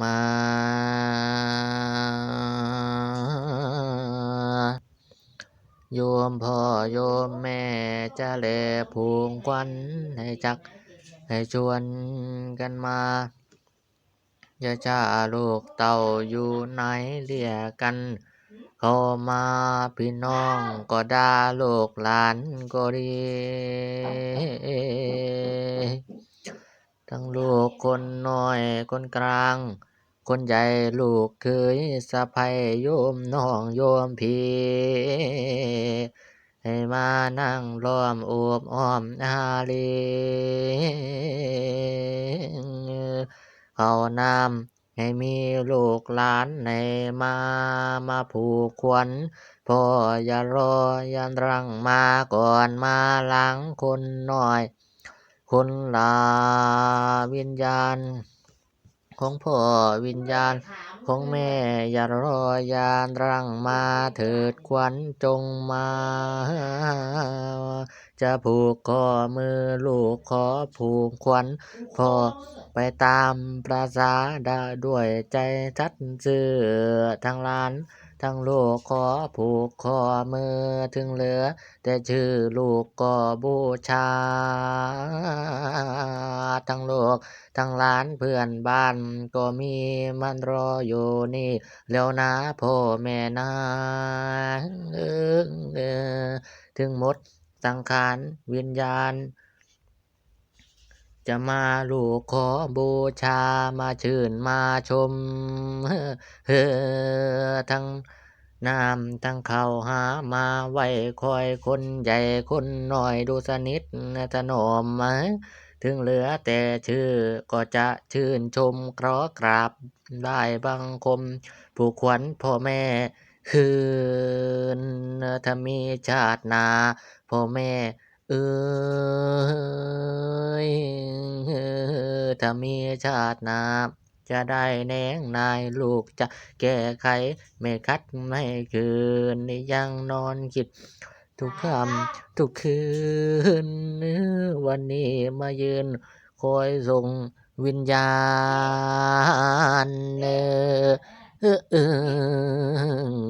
มา โยมพ่อโยมแม่จะแลผูงควันให้จัก ให้ชวนกันมาอย่าจ้าลูกเต่าอยู่ไหนเรียกกันเข้ามาพี่น้องก็ด่าลูกหลานก็ดีทั้งลูกคนน้อย คนกลาง คนใหญ่ลูกเคยสะใภ้โยมน้องโยมพี่ให้มานั่งล้อมโอบอ้อมอารีเขาน้ำให้มีลูกหลานในมามาผูกควันพ่ออย่ารออย่ารังมาก่อนมาหลังคนน้อย คนลาวิญญาณ ของพ่อวิญญาณ ของแม่อย่ารอยานรังมาเถิดควันจงมา จะผูกข้อมือลูกขอผูกควันพ่อไปตามประสาดาด้วยใจชัดเสื่อทางลาน ทั้งโลกขอผูกข้อมือถึงเหลือ แต่ชื่อลูกก็บูชา ทั้งโลก ทั้งหลานเพื่อนบ้านก็มีมันรออยู่นี่ แล้วนะพ่อแม่นะเออเออถึงหมดสังขารวิญญาณ จะมาลูกขอบูชามาชื่นมาชมเฮ้อทั้งน้ำทั้งข้าวหามาไว้คอยคนใหญ่คนน้อยดูสนิทถนอมมถึงเหลือแต่ชื่อก็จะชื่นชมเคราะกราบได้บังคม ผู้ขวัญพ่อแม่คืนถ้ามีชาตินาพ่อแม่เอ้ย ถ้ามีชาติหนาจะได้แนงนายลูกจะแก้ไข ไม่คัดไม่คืนยังนอนคิด ทุกคำทุกคืน วันนี้มายืน คอยส่งวิญญาณเออเออเออ